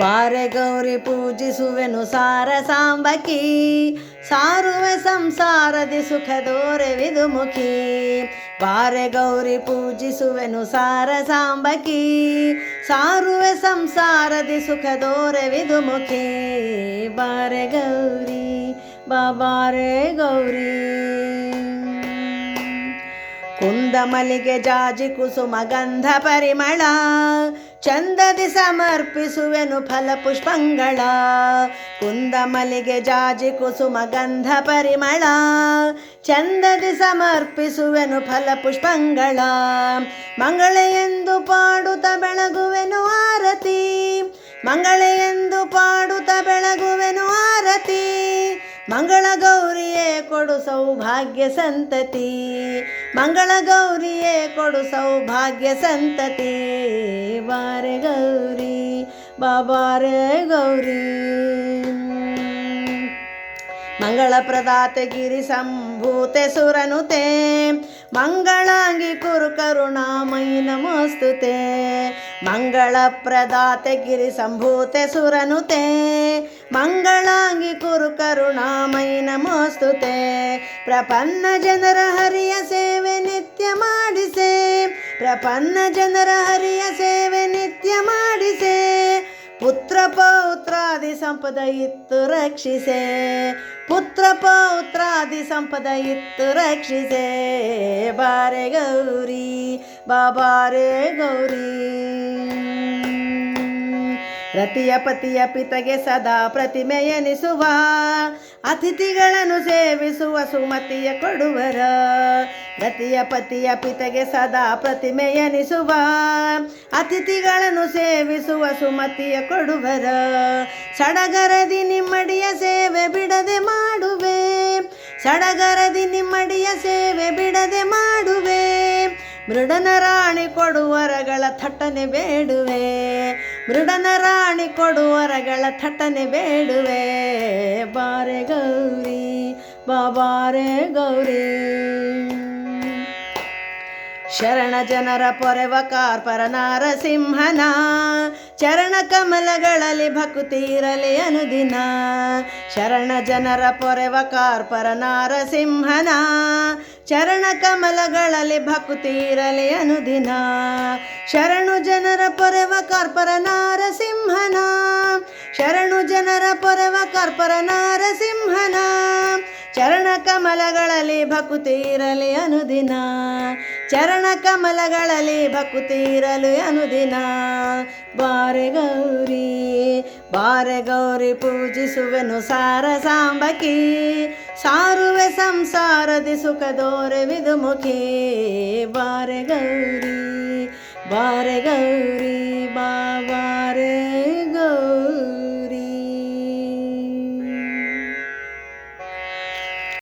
ಬಾರೆ ಗೌರಿ ಪೂಜಿಸುವೆನು ಸಾರ ಸಾಂಬಕಿ, ಸಾರುವೆ ಸಂಸಾರದಿ ಸುಖ ದೋರೆವಿದು ಮುಖಿ. ಬಾರೆ ಗೌರಿ ಪೂಜಿಸುವೆನು ಸಾರ ಸಾಂಬಕಿ, ಸಾರುವೆ ಸಂಸಾರದಿ ಸುಖ ದೋರೆವಿದು ಮುಖಿ. ಬಾರೆ ಗೌರಿ ಬಾಬಾರೆ ಗೌರಿ. ಕುಂದ ಮಲ್ಲಿಗೆ ಜಾಜಿ ಕುಸುಮ ಗಂಧ ಪರಿಮಳ ಚಂದದಿ ಸಮರ್ಪಿಸುವೆನು ಫಲ ಪುಷ್ಪಂಗಳ. ಕುಂದ ಮಲ್ಲಿಗೆ ಜಾಜಿ ಕುಸುಮ ಗಂಧ ಪರಿಮಳ. ಚಂದದಿ ಸಮರ್ಪಿಸುವೆನು ಫಲ ಪುಷ್ಪಂಗಳ. ಮಂಗಳ ಎಂದು ಪಾಡುತ್ತ ಬೆಳಗುವೆನು ಆರತಿ. ಮಂಗಳ ಎಂದು ಪಾಡುತ್ತ ಮಂಗಳ ಗೌರಿಯೇ ಕೊಡು ಸೌಭಾಗ್ಯ ಸಂತತಿ. ಮಂಗಳ ಗೌರಿಯೇ ಕೊಡು ಸೌಭಾಗ್ಯ ಸಂತತಿ. ಬಾರೆ ಗೌರಿ, ಬಾಬಾರೆ ಗೌರಿ. ಮಂಗಳ ಪ್ರದಾತ ಗಿರಿ ಸಂಭೂತೆ ಸುರನುತೆ. ಮಂಗಳಾಂಗಿ ಕುರು ಕರುಣಾಮಯಿ ನಮೋಸ್ತುತೆ. ಮಂಗಳ ಪ್ರದಾತೆ ಗಿರಿ ಸಂಭೂತೆ ಸುರನುತೆ. ಮಂಗಳಾಂಗಿ ಕುರು ಕರುಣಾಮಯಿ ನಮೋಸ್ತುತೆ. ಪ್ರಪನ್ನ ಜನರ ಹರಿಯ ಸೇವೆ ನಿತ್ಯ ಮಾಡಿಸೆ. ಪ್ರಪನ್ನ ಜನರ ಹರಿಯ ಸೇವೆ ನಿತ್ಯ ಮಾಡಿಸೆ. ಪುತ್ರ ಪೌತ್ರಾದಿ ಸಂಪದ ಇತ್ತು ರಕ್ಷಿಸೆ. ಪುತ್ರ ಪೌತ್ರಾದಿ ಸಂಪದ ಇತ್ತು ರಕ್ಷಿಸೆ. ಬಾರೆ ಗೌರಿ ಬಾಬಾರೆ ಗೌರಿ. ರತಿಯ ಪತಿಯ ಪಿತಗೆ ಸದಾ ಪ್ರತಿಮೆ ಎನಿಸುವ. ಅತಿಥಿಗಳನ್ನು ಸೇವಿಸುವ ಸುಮತಿಯ ಕೊಡುವರ. ರತಿಯ ಪತಿಯ ಪಿತಗೆ ಸದಾ ಪ್ರತಿಮೆ ಎನಿಸುವ. ಅತಿಥಿಗಳನ್ನು ಸೇವಿಸುವ ಸುಮತಿಯ ಕೊಡುವರ. ಸಡಗರದಿ ನಿಮ್ಮಡಿಯ ಸೇವೆ ಬಿಡದೆ ಮಾಡುವೆ. ಸಡಗರದಿ ನಿಮ್ಮಡಿಯ ಸೇವೆ ಬಿಡದೆ ಮಾಡುವೆ. ಮೃಡನ ರಾಣಿ ಕೊಡುವರಗಳ ಥಟ್ಟನೆ ಬೇಡುವೆ. ಮೃಡನ ರಾಣಿ ಕೊಡುವರಗಳ ಥಟನೆ ಬೇಡುವೆ. ಬಾರೆ ಗೌರಿ ಬಾಬಾರೆ ಗೌರಿ. ಶರಣ ಜನರ ಪೊರೆವ ಕಾರ್ಪರ ನಾರಸಿಂಹನ. ಚರಣ ಕಮಲಗಳಲ್ಲಿ ಭಕುತಿರಲಿ ಅನುದಿನ. ಶರಣ ಜನರ ಪೊರೆವ ಕಾರ್ಪರ ನಾರಸಿಂಹನ. ಚರಣ ಕಮಲಗಳಲ್ಲಿ ಭಕುತಿರಲಿ ಅನುದಿನ. ಶರಣು ಜನರ ಪೊರೆವ ಪೊರೆವ ಕರ್ಪರ ನಾರಸಿಂಹನ. ಚರಣ ಕಮಲಗಳಲ್ಲಿ ಭಕುತಿರಲಿ ಅನುದಿನ. ಚರಣ ಕಮಲಗಳಲ್ಲಿ ಭಕುತಿರಲು ಅನುದಿನ. ಬಾರೆ ಗೌರಿ ಬಾರೆ ಗೌರಿ ಪೂಜಿಸುವೆನು ಸಾರ ಸಾಂಬಕಿ. ಸಾರುವೆ ಸಂಸಾರದಿ ಸುಖ ದೋರೆವಿದು ಮುಖಿ. ಬಾರೆ ಗೌರಿ ಬಾರೆ ಗೌರಿ